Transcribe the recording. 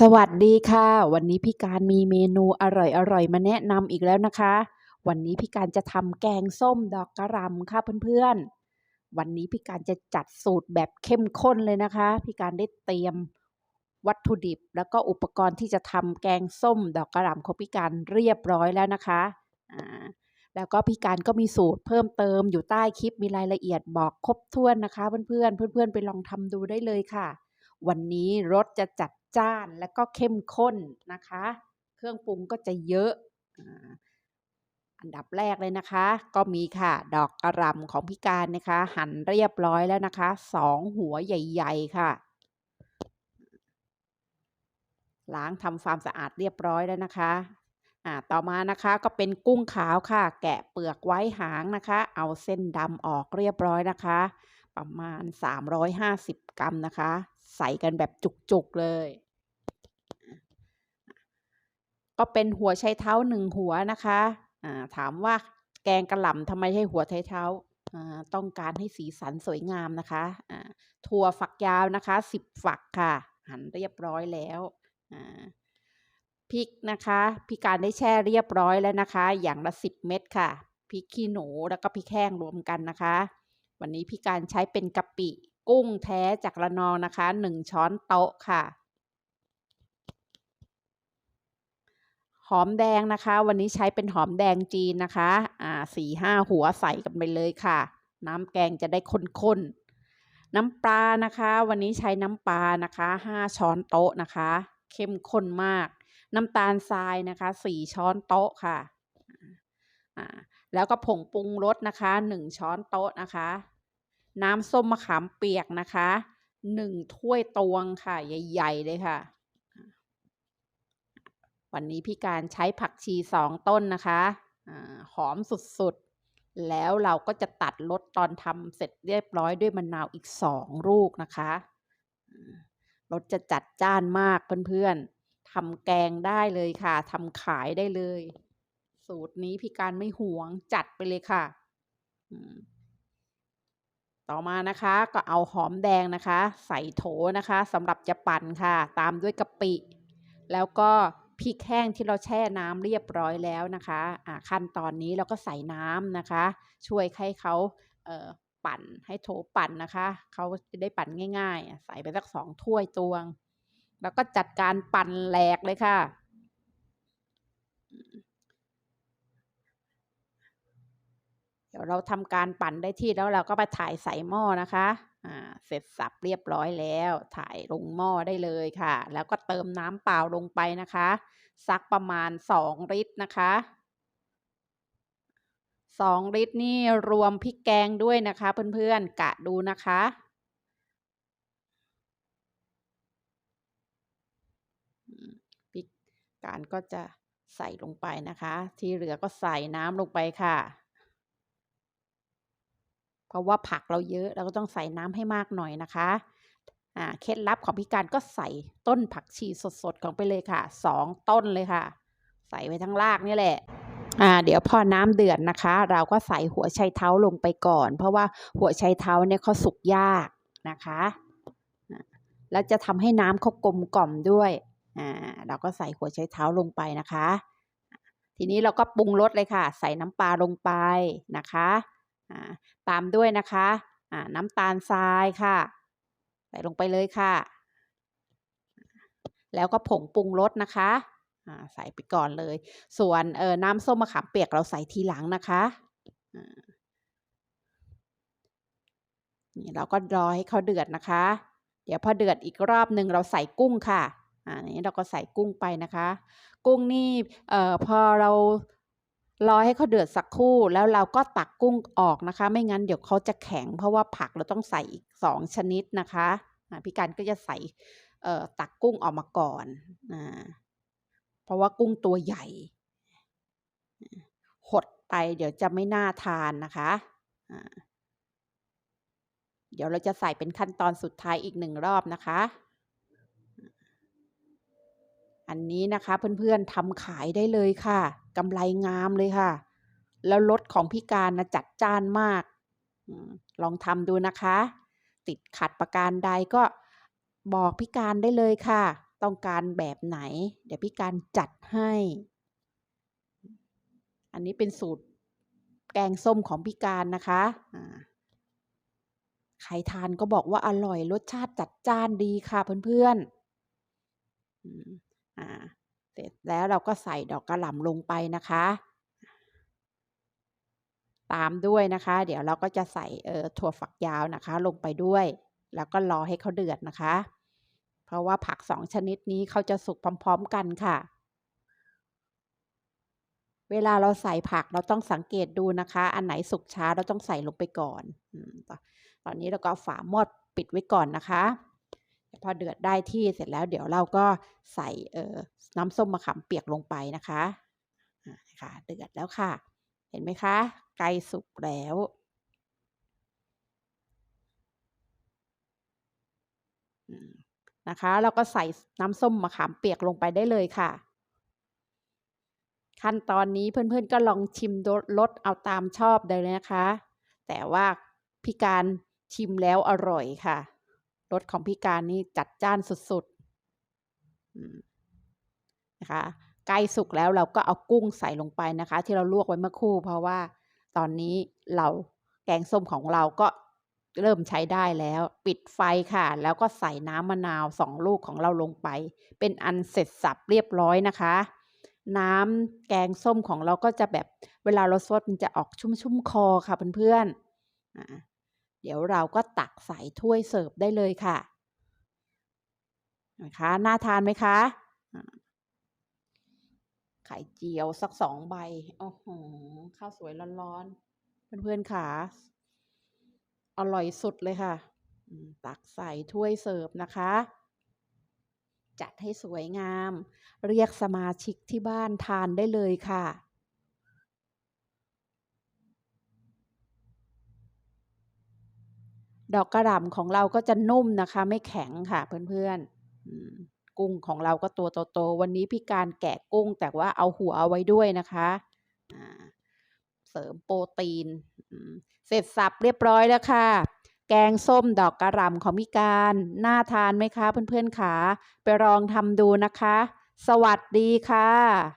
สวัสดีค่ะ วันนี้พี่การมีเมนูอร่อยๆมาแนะนำอีกแล้วนะคะ วันนี้พี่การจะทำแกงส้มดอกกระหล่ำค่ะเพื่อนๆ วันนี้พี่การจะจัดสูตรแบบเข้มข้นเลยนะคะ พี่การได้เตรียมวัตถุดิบ แล้วก็อุปกรณ์ที่จะทำแกงส้มดอกกระหล่ำของพี่การเรียบร้อยแล้วนะคะอ่าแล้วก็พี่การก็มีสูตรเพิ่มเติมอยู่ใต้คลิปมีรายละเอียดบอกครบถ้วนนะคะ เพื่อนๆเพื่อนๆไปลองทำดูได้เลยค่ะ วันนี้รสจะจัด จ้านและก็เข้มข้นนะคะ เครื่องปรุงก็จะเยอะอันดับแรกเลยนะคะ ก็มีค่ะ ดอกกระหล่ำของพี่การนะคะ หั่นเรียบร้อยแล้วนะคะสองหัวใหญ่ ๆ ค่ะ ล้างทำความสะอาดเรียบร้อยแล้วนะคะอ่าต่อมานะคะก็เป็นกุ้งขาวค่ะ แกะเปลือกไว้หางนะคะ เอาเส้นดำออกเรียบร้อยนะคะ ประมาณ 350 กรัมนะคะ ใส่กันแบบจุกๆเลย ก็เป็นหัวไชเท้าหนึ่งหัวนะคะอ่าถามว่าแกงกระหล่ำทำไมให้หัวไชเท้าอ่าต้องการให้สีสันสวยงามนะคะอ่าถั่วฝักยาวนะคะสิบฝักค่ะ หั่นเรียบร้อยแล้วอ่าพริกนะคะพี่การได้แช่เรียบร้อยแล้วนะคะ อย่างละสิบเม็ดค่ะพริกขี้หนูแล้วก็พริกแห้งรวมกันนะคะ วันนี้พี่การใช้เป็นกะปิ กุ้งแท้จากระนองนะคะหนึ่งช้อนโต๊ะค่ะ หอมแดงนะคะ วันนี้ใช้เป็นหอมแดงจีนนะคะอ่าสี่ห้าหัวใส่กันไปเลยค่ะ น้ำแกงจะได้ข้นๆน้ำปลานะคะ วันนี้ใช้น้ำปลานะคะห้าช้อนโต๊ะนะคะ เข้มข้นมาก น้ำตาลทรายนะคะสี่ช้อนโต๊ะค่ะอ่าแล้วก็ผงปรุงรสนะคะหนึ่งช้อนโต๊ะนะคะ น้ำส้มมะขามเปียกนะคะหนึ่งถ้วยตวงค่ะ ใหญ่ ๆ เลยค่ะ วันนี้พี่การใช้ผักชีสองต้นนะคะอาหอมสุดๆ แล้วเราก็จะตัดรสตอนทำเสร็จเรียบร้อยด้วยมะนาวอีกสองลูกนะคะรสจะจัดจ้านมากเพื่อนๆทำแกงได้เลยค่ะทำขายได้เลย สูตรนี้พี่การไม่หวงจัดไปเลยค่ะต่อมานะคะก็เอาหอมแดงนะคะ ใส่โถนะคะสำหรับจะปั่นค่ะ ตามด้วยกะปิ แล้วก็ พริกแห้งที่เราแช่น้ำเรียบร้อยแล้วนะคะอ่าขั้นตอนนี้เราก็ใส่น้ำนะคะ ช่วยให้เขาเอ่อปั่นให้โถปั่นนะคะเขาจะได้ปั่นง่ายๆ ใส่ไปสักสองถ้วยตวง แล้วก็จัดการปั่นแหลกเลยค่ะเดี๋ยวเราทำการปั่นได้ที่แล้วเราก็ไปถ่ายใส่หม้อนะคะ เสร็จสับเรียบร้อยแล้ว ถ่ายลงหม้อได้เลยค่ะ แล้วก็เติมน้ำเปล่าลงไปนะคะ สักประมาณสองลิตรนะคะสองลิตรนี่รวมพริกแกงด้วยนะคะ เพื่อนๆกะดูนะคะ พริกการก็จะใส่ลงไปนะคะ ที่เหลือก็ใส่น้ำลงไปค่ะ ราะว่าผักเราเยอะเราก็ต้องใส่น้ำให้มากหน่อยนะคะอ่าเคล็ดลับของพี่การก็ใส่ต้นผักชีสดๆของไปเลยค่ะสองต้นเลยค่ะ ใส่ไว้ทั้งรากนี่แหละอ่าเดี๋ยวพอน้ำเดือดนะคะ เราก็ใส่หัวไชเท้าลงไปก่อน เพราะว่าหัวไชเท้าเนี่ยเขาสุกยากนะคะแล้วจะทำให้น้ำเขากลมกล่อมด้วยอ่าเราก็ใส่หัวไชเท้าลงไปนะคะ ทีนี้เราก็ปรุงรสเลยค่ะ ใส่น้ำปลาลงไปนะคะ ตามด้วยนะคะน้ำตาลทรายค่ะ ใส่ลงไปเลยค่ะ แล้วก็ผงปรุงรสนะคะใส่ไปก่อนเลย ส่วนเออน้ำส้มมะขามเปียกเราใส่ทีหลังนะคะนี่เราก็รอให้เขาเดือดนะคะ เดี๋ยวพอเดือดอีกรอบหนึ่งเราใส่กุ้งค่ะอ่านี้เราก็ใส่กุ้งไปนะคะ กุ้งนี่เอ่อพอเรา รอให้เขาเดือดสักครู่แล้วเราก็ตักกุ้งออกนะคะ ไม่งั้นเดี๋ยวเขาจะแข็ง เพราะว่าผักเราต้องใส่อีกสองชนิดนะคะพี่การก็จะใส่เออตักกุ้งออกมาก่อนอ่าเพราะว่ากุ้งตัวใหญ่ หดไปเดี๋ยวจะไม่น่าทานนะคะเดี๋ยวเราจะใส่เป็นขั้นตอนสุดท้ายอีกหนึ่งรอบนะคะ อันนี้นะคะเพื่อนๆทำขายได้เลยค่ะกำไรงามเลยค่ะ แล้วรสของพี่การนะจัดจ้านมากลองทำดูนะคะ ติดขัดประการใดก็บอกพี่การได้เลยค่ะ ต้องการแบบไหน เดี๋ยวพี่การจัดให้ อันนี้เป็นสูตรแกงส้มของพี่การนะคะใครทานก็บอกว่าอร่อยรสชาติจัดจ้านดีค่ะเพื่อนๆ อ่าเสร็จแล้วเราก็ใส่ดอกกระหล่ำลงไปนะคะ ตามด้วยนะคะ เดี๋ยวเราก็จะใส่เอ่อถั่วฝักยาวนะคะ ลงไปด้วย แล้วก็รอให้เขาเดือดนะคะ เพราะว่าผักสองชนิดนี้เขาจะสุกพร้อม ๆ กันค่ะ เวลาเราใส่ผักเราต้องสังเกตดูนะคะ อันไหนสุกช้าเราต้องใส่ลงไปก่อนตตอนนี้เราก็ฝาหม้อปิดไว้ก่อนนะคะ พอเดือดได้ที่เสร็จแล้วเดี๋ยวเราก็ใส่เออน้ำส้มมะขามเปียกลงไปนะคะอ่าค่ะเดือดแล้วค่ะ เห็นไหมคะ ไก่สุกแล้วนะคะเราก็ใส่น้ำส้มมะขามเปียกลงไปได้เลยค่ะ ขั้นตอนนี้เพื่อนๆก็ลองชิมรสเอาตามชอบได้เลยนะคะ แต่ว่าพี่การชิมแล้วอร่อยค่ะ รสของพี่การนี่จัดจ้านสุดๆนะคะใกล้สุกแล้วเราก็เอากุ้งใส่ลงไปนะคะ ที่เราลวกไว้เมื่อคู่ เพราะว่าตอนนี้เราแกงส้มของเราก็เริ่มใช้ได้แล้ว ปิดไฟค่ะ แล้วก็ใส่น้ำมะนาวสองลูกของเราลงไป เป็นอันเสร็จสับเรียบร้อยนะคะ น้ำแกงส้มของเราก็จะแบบเวลาเราซดมันจะออกชุ่มๆคอค่ะเพื่อนๆอ่า เดี๋ยวเราก็ตักใส่ถ้วยเสิร์ฟได้เลยค่ะนะคะน่าทานไหมคะไข่เจียวสักสองใบโอ้โหข้าวสวยร้อนๆเพื่อนๆค่ะอร่อยสุดเลยค่ะ ตักใส่ถ้วยเสิร์ฟนะคะ จัดให้สวยงาม เรียกสมาชิกที่บ้านทานได้เลยค่ะ ดอกกระหล่ำของเราก็จะนุ่มนะคะ ไม่แข็งค่ะเพื่อนๆกุ้งของเราก็ตัวโตๆวันนี้พี่การแกะกุ้ง แต่ว่าเอาหัวเอาไว้ด้วยนะคะเสริมโปรตีนเสร็จสับเรียบร้อยแล้วค่ะ แกงส้มดอกกระหล่ำของพี่การน่าทานไหมคะเพื่อนๆค่ะไปลองทำดูนะคะ สวัสดีค่ะ